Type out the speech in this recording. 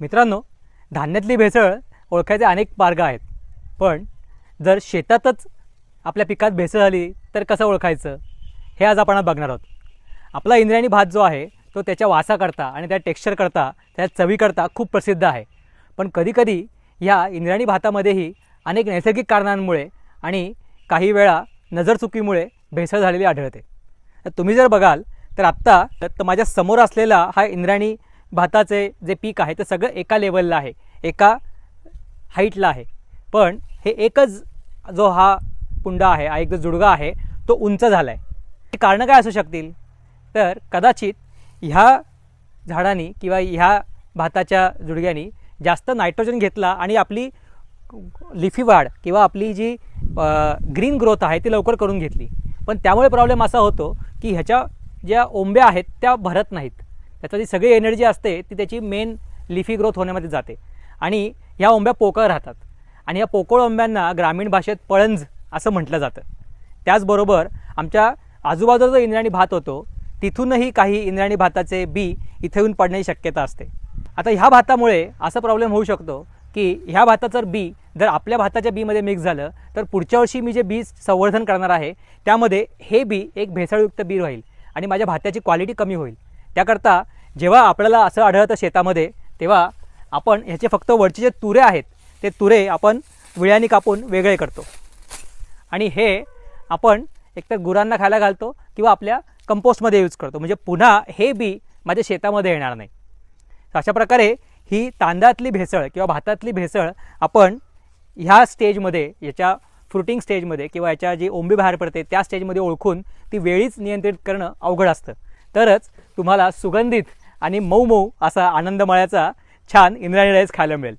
मित्रांनो धान्यातली भेसळ ओळखायचे अनेक मार्ग आहेत. पण जर शेतातच आपल्या पिकात भेसळ झाली तर कसं ओळखायचं? हे आज आपण बघणार आहोत. आपला इंद्रायणी भात जो आहे तो त्याच्या वासाकरता आणि त्या टेक्स्चरकरता त्या चवीकरता खूप प्रसिद्ध आहे. पण कधीकधी ह्या इंद्रायणी भातामध्येही अनेक नैसर्गिक कारणांमुळे आणि काही वेळा नजरचुकीमुळे भेसळ झालेली आढळते. तर तुम्ही जर बघाल तर आत्ता तर माझ्यासमोर असलेला हा इंद्रायणी भाताचे जे पीक आहे ते सगळं एका लेवलला आहे. एका हाईटला आहे. पण हे एकच जो हा कुंडा आहे हा एक जो जुडगा आहे तो उंच झाला आहे कारणं काय असू शकतील? तर कदाचित ह्या झाडांनी किंवा ह्या भाताच्या जुडग्यानी जास्त नायट्रोजन घेतला आणि आपली लिफी वाढ किंवा आपली जी ग्रीन ग्रोथ आहे ती लवकर करून घेतली. पण त्यामुळे प्रॉब्लेम असा होतो की ह्याच्या ज्या ओंब्या आहेत त्या भरत नाहीत. त्याचा जी सगळी एनर्जी असते ती त्याची मेन लिफी ग्रोथ होण्यामध्ये जाते. आणि ह्या ओंब्या पोकळ राहतात. आणि या पोकळ ओंब्यांना ग्रामीण भाषेत पळंज असं म्हटलं जातं. त्याचबरोबर आमच्या आजूबाजूला जो इंद्राणी भात होतो तिथूनही काही इंद्राणी भाताचे बी इथे येऊन पडण्याची शक्यता असते. आता ह्या भातामुळे असा प्रॉब्लेम होऊ शकतो की ह्या भाताचं बी जर आपल्या भाताच्या बीमध्ये मिक्स झालं तर पुढच्या वर्षी मी जे बी संवर्धन करणार आहे त्यामध्ये हे बी एक भेसळयुक्त बी राहील आणि माझ्या भाताची क्वालिटी कमी होईल. त्याकरता जेव्हा आपल्याला असं आढळतं शेतामध्ये तेव्हा आपण ह्याचे फक्त वरचे जे तुरे आहेत ते तुरे आपण विळ्याने कापून वेगळे करतो. आणि हे आपण एकतर गुरांना खायला घालतो किंवा आपल्या कंपोस्टमध्ये यूज करतो. म्हणजे पुन्हा हे बी माझ्या शेतामध्ये येणार नाही. तर अशा प्रकारे ही तांदळातली भेसळ किंवा भातातली भेसळ आपण ह्या स्टेजमध्ये याच्या फ्रुटिंग स्टेजमध्ये किंवा याच्या जी ओंबी बाहेर पडते त्या स्टेजमध्ये ओळखून ती वेळीच नियंत्रित करणं अवघड असतं. तरच तुम्हाला सुगंधित आणि मऊ मऊ असा आनंदमळ्याचा छान इंद्रायणी राईस खायला मिळेल.